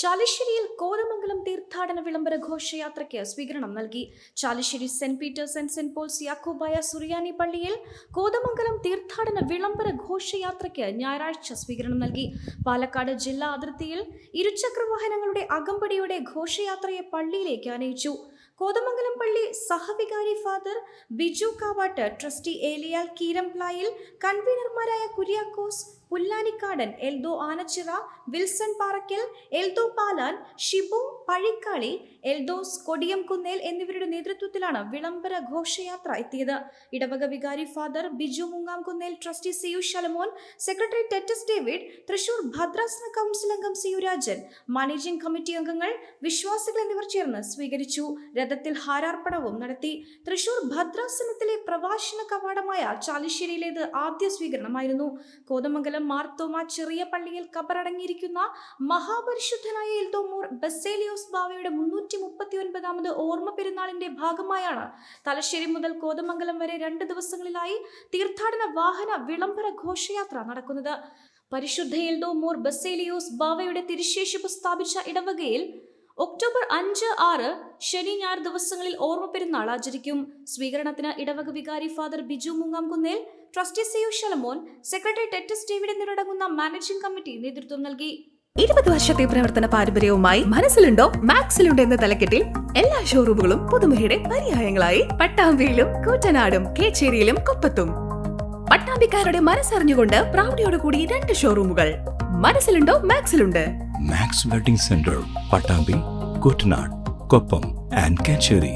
ചാലിശ്ശേരിയിൽ കോതമംഗലം തീർത്ഥാടന വിളംബര ഘോഷയാത്രയ്ക്ക് സ്വീകരണം നൽകി. Chalissery saint Peter's and saint Paul's Yakobaya Suriyani പള്ളിയിൽ കോതമംഗലം തീർത്ഥാടന വിളംബര ഘോഷയാത്രയ്ക്ക് ഞായറാഴ്ച സ്വീകരണം നൽകി. പാലക്കാട് ജില്ലാ അതിർത്തിയിൽ ഇരുചക്ര വാഹനങ്ങളുടെ അകമ്പടിയോടെ ഘോഷയാത്രയെ പള്ളിയിലേക്ക് ആനയിച്ചു കോതമംഗലം പള്ളി സഹവികാരി ഫാദർ ബിജു കാവാട്ട് ട്രസ്റ്റി ഏലിയാൽ കീരംപ്ലായിൽ കൺവീനർമാരായ കുര്യാക്കോസ് പുല്ലാനിക്കാടൻ എൽദോ ആനച്ചിറ വിൽസൺ പാറയ്ക്കൽ എൽദോ പാലാൻ ഷിബു പഴിക്കാളി എൽദോസ് കൊടിയംകുന്നേൽ എന്നിവരുടെ നേതൃത്വത്തിലാണ് വിളംബര ഘോഷയാത്ര എത്തിയത്. ഇടവക വികാരി father Biju Mungamkunnel trustee C U Shalamon secretary Titus David Thrissur ഭദ്രാസന കൗൺസിൽ അംഗം സിയു രാജൻ മാനേജിംഗ് കമ്മിറ്റി അംഗങ്ങൾ വിശ്വാസികൾ എന്നിവർ ചേർന്ന് സ്വീകരിച്ചു. രഥത്തിൽ ഹാരാർപ്പണവും നടത്തി തൃശൂർ ഭദ്രാസനത്തിലെ പ്രവാശന കവാടമായ ചാലിശ്ശേരിയിലേത് ആദ്യ സ്വീകരണമായിരുന്നു. കോതമംഗലം മാർത്തോമ ചെറിയ പള്ളിയിൽ കബറടങ്ങിയിരിക്കുന്ന മഹാപരിശുദ്ധനായ എൽദോമോർ ബസേലിയോസ് ബാവയുടെ മുന്നൂറ്റി മുപ്പത്തി ഒൻപതാമത് ഓർമ്മ പെരുന്നാളിന്റെ ഭാഗമായാണ്. തലശ്ശേരി മുതൽ കോതമംഗലം വരെ രണ്ട് ദിവസങ്ങളിലായി തീർത്ഥാടന വാഹന വിളംബര ഘോഷയാത്ര നടക്കുന്നത്. പരിശുദ്ധ എൽദോമോർ ബസേലിയോസ് ബാവയുടെ തിരുശേഷിപ്പ് സ്ഥാപിച്ച ഇടവകയിൽ ഒക്ടോബർ അഞ്ച് ആറ് ശനി ഞായർ ദിവസങ്ങളിൽ ഓർമ്മ പെരുന്നാൾ ആചരിക്കും. സ്വീകരണത്തിന് ഇടവക വികാരി father Biju Mungamkunnel trustee C U Shalamon secretary Titus David എന്നിവരടങ്ങുന്ന മാനേജിംഗ് കമ്മിറ്റി നേതൃത്വം നൽകി. ഇരുപത് വർഷത്തെ പ്രവർത്തന പാരമ്പര്യവുമായി മനസ്സിലുണ്ടോ? മാക്സിലുണ്ടോ എന്ന തലക്കെട്ടിൽ എല്ലാ ഷോറൂമുകളും പുതുമയുടെ പര്യായങ്ങളായി. പട്ടാമ്പിയിലും കൂറ്റനാടും കേച്ചേരിയിലും കൊപ്പത്തും. പട്ടാമ്പിക്കാരുടെ മനസ്സറിഞ്ഞുകൊണ്ട് പ്രൗഢിയോടുകൂടി രണ്ട് ഷോറൂമുകൾ മനസ്സിലുണ്ടോ? മാക്സിലുണ്ട്. Max wedding centre Pattambi Kuttanad Koppam and Kacheri